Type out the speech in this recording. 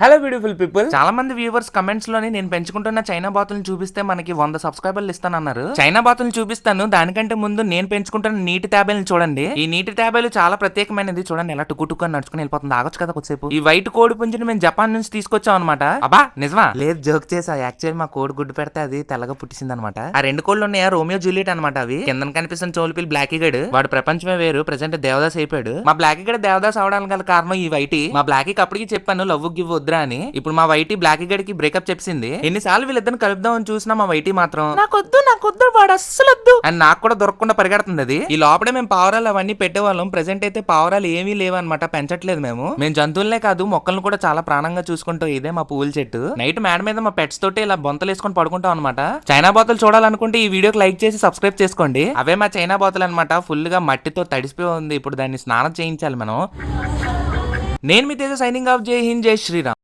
Hello beautiful people చాలా మంది viewers కమెంట్స్లోని నేను పెంచుకుంటున్న చైనా బాతులను చూపిస్తే మనకి వంద సబ్స్క్రైబర్లు ఇస్తానన్నారు. చైనా బాతులను చూపిస్తాను. దానికంటే ముందు నేను పెంచుకుంటున్న నీటి తాబేలను చూడండి. ఈ నీటి తాబేలు చాలా ప్రత్యేకమైనది. చూడండి ఎలా టుక్కు టుక్కు అని నడుచుకుని వెళ్ళిపోతుంది. ఆగొచ్చు కదా కొద్దిసేపు. ఈ వైట్ కోడి పుంజుని మేము జపాన్ నుంచి తీసుకొచ్చాం అనమాట అబ్బా నిజమా? లేదు జోక్ చేసా యాక్చువల్లీ మా కోడి గుడ్డు పెడితే అది తెల్లగా పుట్టింది అనమాట ఆ రెండు కోళ్ళు ఉన్నాయా? రోమియో జూలియట్ అనమాట అవి. కింద కనిపిస్తున్న చోలిపిల్ బ్లాక్ గడ్. వాడు ప్రపంచమే వేరు. ప్రెసెంట్ దేవదాస్ అయిపోయాడు. మా బ్లాక్ గడ్ దేవదాస్ అవడానికి గల కారణం ఈ వైటి. మా బ్లాక్ అప్పటికి చెప్పాను లవ్ గివ్ వద్దురా అని. ఇప్పుడు మా వైటి బ్లాక్ గడికి బ్రేకప్ చెప్పింది ఎన్నిసార్లు వీళ్ళిద్దరిని కలుపుదాం అని చూసినా మా వైటి మాత్రం నాకొద్దు నాకొద్దు వాడు అస్సలు వద్దు. అని నాకు కూడా దొరకకుండా పరిగెడుతుంది అది. ఈ లోపలే మేము పావురాలు అవన్నీ పెట్టేవాళ్ళం. ప్రెసెంట్ అయితే పావురాలు ఏమీ లేవన్నమాట. పెంచట్లేదు మేము. మేము జంతువులనే కాదు మొక్కలను కూడా చాలా ప్రాణంగా చూసుకుంటూ. ఇదే మా పువ్వుల చెట్టు. నైట్ మేడ మీద మా పెట్స్ తోటి ఇలా బొంతలు వేసుకొని పడుకుంటాం అనమాట చైనా బాతులు చూడాలనుకుంటే ఈ వీడియోకి లైక్ చేసి సబ్స్క్రైబ్ చేసుకోండి. అవే మా చైనా బాతులు అనమాట ఫుల్గా మట్టితో తడిసిపోయి ఉంది. ఇప్పుడు దాన్ని స్నానం చేయించాలి మనం. నేను మీ తేజ సైనింగ్ ఆఫ్ జై హింద్ జై శ్రీరామ్.